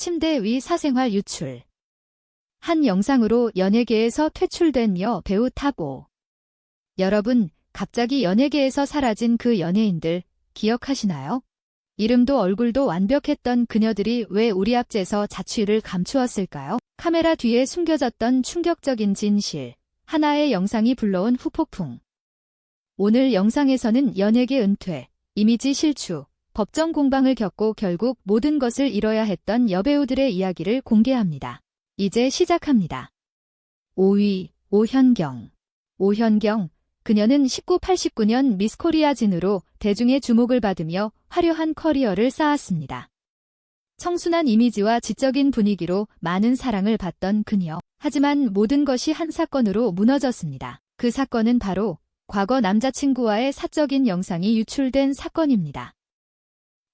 침대 위 사생활 유출. 한 영상으로 연예계에서 퇴출된 여 배우 탑5. 여러분, 갑자기 연예계에서 사라진 그 연예인들 기억하시나요? 이름도 얼굴도 완벽했던 그녀들이 왜 우리 앞에서 자취를 감추었을까요? 카메라 뒤에 숨겨졌던 충격적인 진실. 하나의 영상이 불러온 후폭풍. 오늘 영상에서는 연예계 은퇴, 이미지 실추, 법정 공방을 겪고 결국 모든 것을 잃어야 했던 여배우들의 이야기를 공개합니다. 이제 시작합니다. 5위, 오현경. 오현경, 그녀는 1989년 미스코리아 진으로 대중의 주목을 받으며 화려한 커리어를 쌓았습니다. 청순한 이미지와 지적인 분위기로 많은 사랑을 받던 그녀. 하지만 모든 것이 한 사건으로 무너졌습니다. 그 사건은 바로 과거 남자친구와의 사적인 영상이 유출된 사건입니다.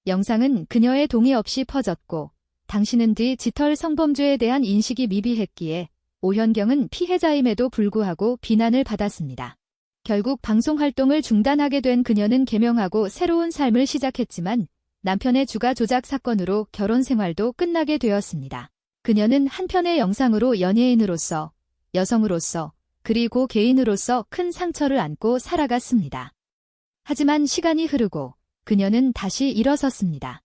영상은 그녀의 동의 없이 퍼졌고 당신은 디지털 성범죄에 대한 인식이 미비했기에 오현경은 피해자임에도 불구하고 비난을 받았습니다. 결국 방송 활동을 중단하게 된 그녀는 개명하고 새로운 삶을 시작했지만 남편의 주가 조작 사건으로 결혼 생활도 끝나게 되었습니다. 그녀는 한편의 영상으로 연예인으로서, 여성으로서, 그리고 개인으로서 큰 상처를 안고 살아갔습니다. 하지만 시간이 흐르고 그녀는 다시 일어섰습니다.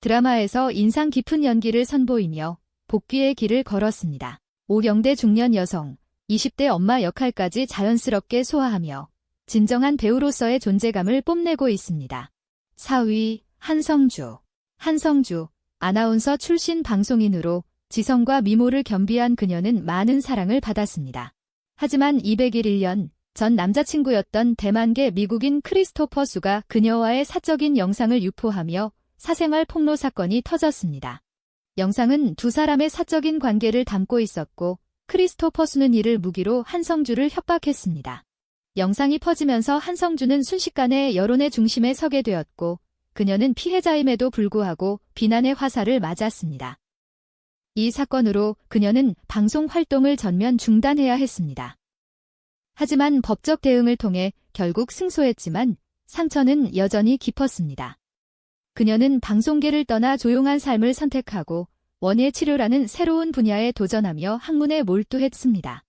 드라마에서 인상 깊은 연기를 선보이며 복귀의 길을 걸었습니다. 오경대 중년 여성, 20대 엄마 역할까지 자연스럽게 소화하며 진정한 배우로서의 존재감을 뽐내고 있습니다. 4위 한성주 한성주 아나운서 출신 방송인으로 지성과 미모를 겸비한 그녀는 많은 사랑을 받았습니다. 하지만 201년 전 남자친구였던 대만계 미국인 크리스토퍼 수가 그녀와의 사적인 영상을 유포하며 사생활 폭로 사건이 터졌습니다. 영상은 두 사람의 사적인 관계를 담고 있었고 크리스토퍼 수는 이를 무기로 한성주를 협박했습니다. 영상이 퍼지면서 한성주는 순식간에 여론의 중심에 서게 되었고 그녀는 피해자임에도 불구하고 비난의 화살을 맞았습니다. 이 사건으로 그녀는 방송 활동을 전면 중단해야 했습니다. 하지만 법적 대응을 통해 결국 승소했지만 상처는 여전히 깊었습니다. 그녀는 방송계를 떠나 조용한 삶을 선택하고 원예 치료라는 새로운 분야에 도전하며 학문에 몰두했습니다.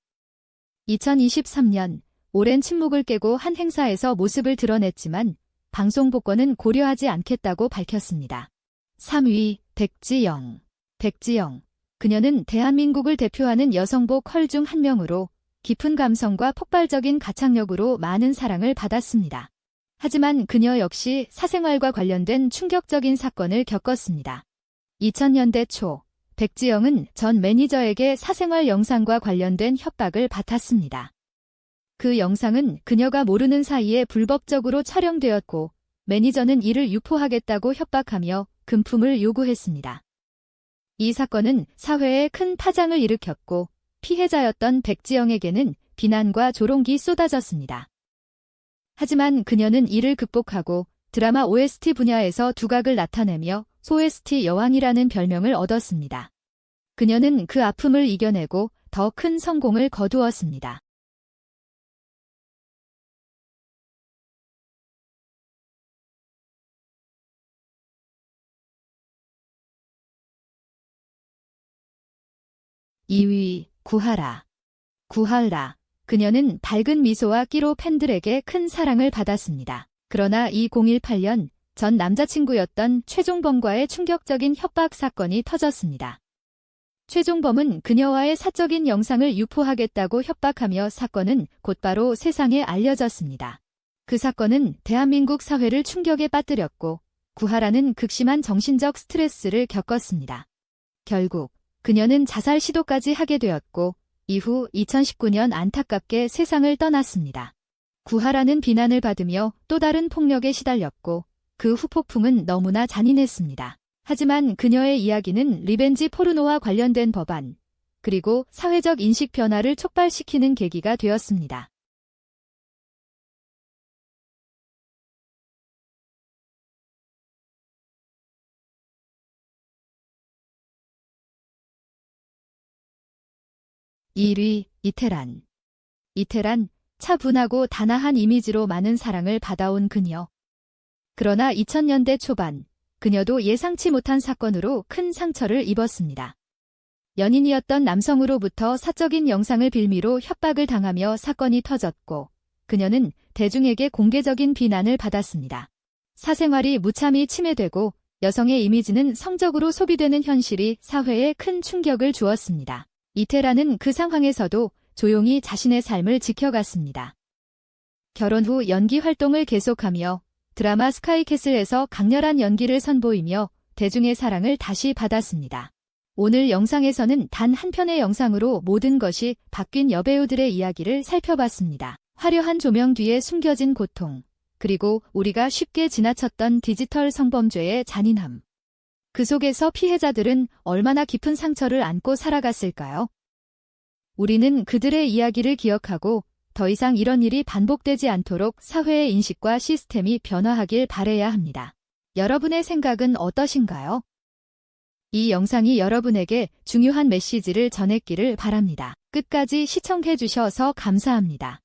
2023년 오랜 침묵을 깨고 한 행사에서 모습을 드러냈지만 방송 복권은 고려하지 않겠다고 밝혔습니다. 3위 백지영 백지영 그녀는 대한민국을 대표하는 여성복 컬중 한 명으로 깊은 감성과 폭발적인 가창력으로 많은 사랑을 받았습니다. 하지만 그녀 역시 사생활과 관련된 충격적인 사건을 겪었습니다. 2000년대 초 백지영은 전 매니저에게 사생활 영상과 관련된 협박을 받았습니다. 그 영상은 그녀가 모르는 사이에 불법적으로 촬영되었고 매니저는 이를 유포하겠다고 협박하며 금품을 요구했습니다. 이 사건은 사회에 큰 파장을 일으켰고 피해자였던 백지영에게는 비난과 조롱이 쏟아졌습니다. 하지만 그녀는 이를 극복하고 드라마 OST 분야에서 두각을 나타내며 소ST 여왕이라는 별명을 얻었습니다. 그녀는 그 아픔을 이겨내고 더 큰 성공을 거두었습니다. (2위) 구하라 구하라 그녀는 밝은 미소와 끼로 팬들에게 큰 사랑을 받았습니다. 그러나 2018년 전 남자친구였던 최종범과의 충격적인 협박 사건이 터졌습니다. 최종범은 그녀와의 사적인 영상을 유포하겠다고 협박하며 사건은 곧바로 세상에 알려졌습니다. 그 사건은 대한민국 사회를 충격에 빠뜨렸고 구하라는 극심한 정신적 스트레스를 겪었습니다. 결국 그녀는 자살 시도까지 하게 되었고 이후 2019년 안타깝게 세상을 떠났습니다. 구하라는 비난을 받으며 또 다른 폭력에 시달렸고 그 후폭풍은 너무나 잔인했습니다. 하지만 그녀의 이야기는 리벤지 포르노와 관련된 법안, 그리고 사회적 인식 변화를 촉발시키는 계기가 되었습니다. (1위) 이태란 이태란 차분하고 단아한 이미지로 많은 사랑을 받아온 그녀. 그러나 2000년대 초반 그녀도 예상치 못한 사건으로 큰 상처를 입었습니다. 연인이었던 남성으로부터 사적인 영상을 빌미로 협박을 당하며 사건이 터졌고 그녀는 대중에게 공개적인 비난을 받았습니다. 사생활이 무참히 침해되고 여성의 이미지는 성적으로 소비되는 현실이 사회에 큰 충격을 주었습니다. 이태라는 그 상황에서도 조용히 자신의 삶을 지켜갔습니다. 결혼 후 연기 활동을 계속하며 드라마 스카이캐슬에서 강렬한 연기를 선보이며 대중의 사랑을 다시 받았습니다. 오늘 영상에서는 단 한 편의 영상으로 모든 것이 바뀐 여배우들의 이야기를 살펴봤습니다. 화려한 조명 뒤에 숨겨진 고통, 그리고 우리가 쉽게 지나쳤던 디지털 성범죄의 잔인함. 그 속에서 피해자들은 얼마나 깊은 상처를 안고 살아갔을까요? 우리는 그들의 이야기를 기억하고 더 이상 이런 일이 반복되지 않도록 사회의 인식과 시스템이 변화하길 바래야 합니다. 여러분의 생각은 어떠신가요? 이 영상이 여러분에게 중요한 메시지를 전했기를 바랍니다. 끝까지 시청해 주셔서 감사합니다.